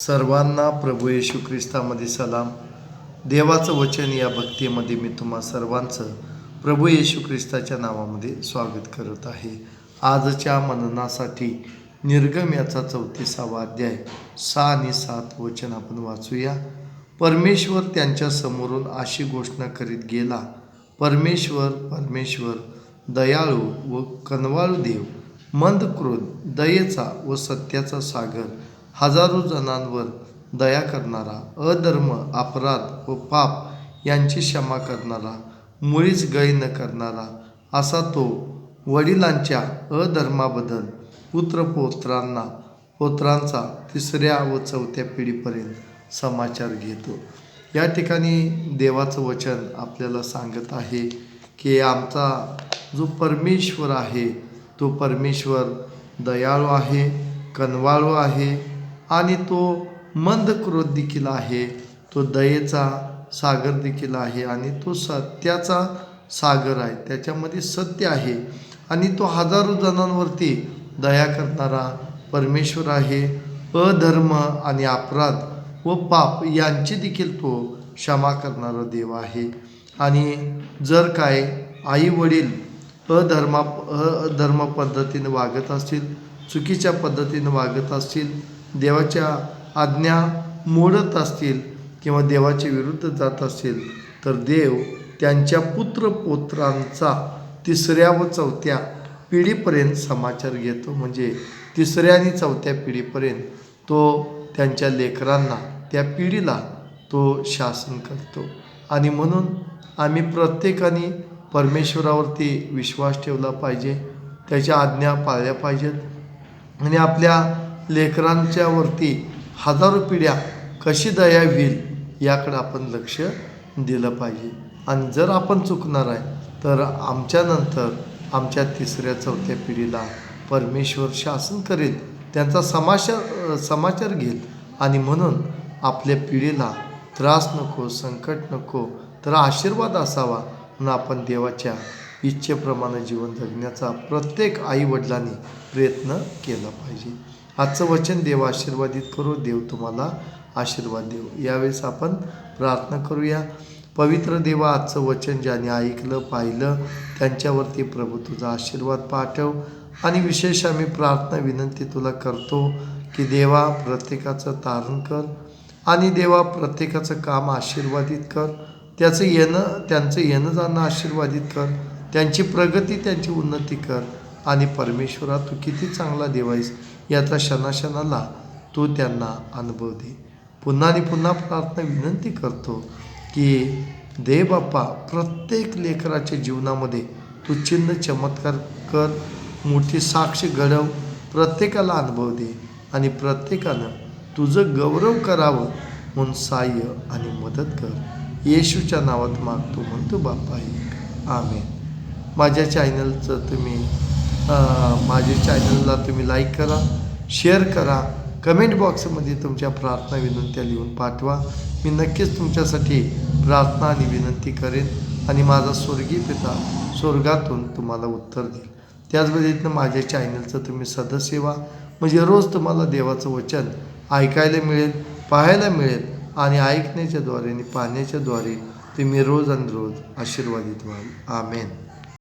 सर्वांना प्रभू येशू ख्रिस्तामध्ये सलाम. देवाचं वचन या भक्तीमध्ये मी तुम्हा सर्वांचं प्रभू येशू ख्रिस्ताच्या नावामध्ये स्वागत करत आहे. आजच्या मननासाठी निर्गम याचा चौतीसावा अध्याय सहा आणि सात वचन आपण वाचूया. परमेश्वर त्यांच्या समोरून अशी घोषणा करीत गेला परमेश्वर परमेश्वर दयाळू व कनवाळू देव मंद क्रोध दयेचा व सत्याचा सागर हजारो जणांवर दया करणारा अधर्म अपराध व पाप यांची क्षमा करणारा मुळीच गय न करणारा असा तो वडिलांच्या अधर्माबद्दल पुत्रपौत्रांना पौत्रांचा तिसऱ्या व चौथ्या पिढीपर्यंत समाचार घेतो. या ठिकाणी देवाचं वचन आपल्याला सांगत आहे की आमचा जो परमेश्वर आहे तो परमेश्वर दयाळू आहे कनवाळू आहे आणि तो मंद क्रोध देखील आहे. तो दयेचा सागर देखील आहे आणि तो सत्याचा सागर आहे. त्याच्यामध्ये सत्य आहे. आणि तो हजारो जणांवरती दया करणारा परमेश्वर आहे. अधर्म आणि अपराध व पाप यांची देखील तो क्षमा करणारा देव आहे. आणि जर काय आई वडील अधर्मा अधर्म पद्धतीने वागत असतील चुकीच्या पद्धतीने वागत असतील देवाच्या आज्ञा मोडत असतील किंवा देवाच्या विरुद्ध जात असतील तर देव त्यांच्या पुत्रपौत्रांचा तिसऱ्या व चौथ्या पिढीपर्यंत समाचार घेतो. म्हणजे तिसऱ्या आणि चौथ्या पिढीपर्यंत तो त्यांच्या लेकरांना त्या पिढीला तो शासन करतो. आणि म्हणून आम्ही प्रत्येकाने परमेश्वरावरती विश्वास ठेवला पाहिजे त्याच्या आज्ञा पाळल्या पाहिजेत. आणि आपल्या लेकरांच्या वरती हजारो पिढ्या कशी दया होईल याकडं आपण लक्ष दिलं पाहिजे. आणि जर आपण चुकणार आहे तर आमच्यानंतर आमच्या तिसऱ्या चौथ्या पिढीला परमेश्वर शासन करेल त्यांचा समाचार समाचार घेईल. आणि म्हणून आपल्या पिढीला त्रास नको संकट नको तर आशीर्वाद असावा म्हणून आपण देवाच्या इच्छेप्रमाणे जीवन जगण्याचा प्रत्येक आईवडिलांनी प्रयत्न केला पाहिजे. आजचं वचन देव आशीर्वादित करू देव तुम्हाला आशीर्वाद देऊ यावेळेस आपण प्रार्थना करूया. पवित्र देवा आजचं वचन ज्याने ऐकलं पाहिलं त्यांच्यावरती प्रभू तुझा आशीर्वाद पाठव. आणि विशेष आम्ही प्रार्थना विनंती तुला करतो की देवा प्रत्येकाचं तारण कर. आणि देवा प्रत्येकाचं काम आशीर्वादित कर. त्याचं येणं त्यांचं येणं जाणं आशीर्वादित कर. त्यांची प्रगती त्यांची उन्नती कर. आणि परमेश्वरा तू किती चांगला देवायस याचा क्षणाक्षणाला तू त्यांना अनुभव दे पुन्हा आणि पुन्हा प्रार्थना विनंती करतो की दे बाप्पा प्रत्येक लेकराच्या जीवनामध्ये तू चिन्ह चमत्कार कर मोठी साक्ष घडव प्रत्येकाला अनुभव दे आणि प्रत्येकानं तुझं गौरव करावं म्हणून सहाय्य आणि मदत कर. येशूच्या नावात मागतो म्हणतो बाप्पा एक आमेन. माझ्या चॅनलचं तुम्ही माझे माझ्या चॅनलला तुम्ही लाईक करा शेअर करा. कमेंट बॉक्समध्ये तुमच्या प्रार्थना विनंत्या लिहून पाठवा. मी नक्कीच तुमच्यासाठी प्रार्थना आणि विनंती करेन आणि माझा स्वर्गीय पिता स्वर्गातून तुम्हाला उत्तर देईल. त्याच पद्धतीनं माझ्या चॅनलचं तुम्ही सदस्य व्हा म्हणजे रोज तुम्हाला देवाचं वचन ऐकायला मिळेल पाहायला मिळेल आणि ऐकण्याच्याद्वारे आणि पाहण्याच्याद्वारे तुम्ही रोज आणि रोज आशीर्वादित व्हाल. आमेन.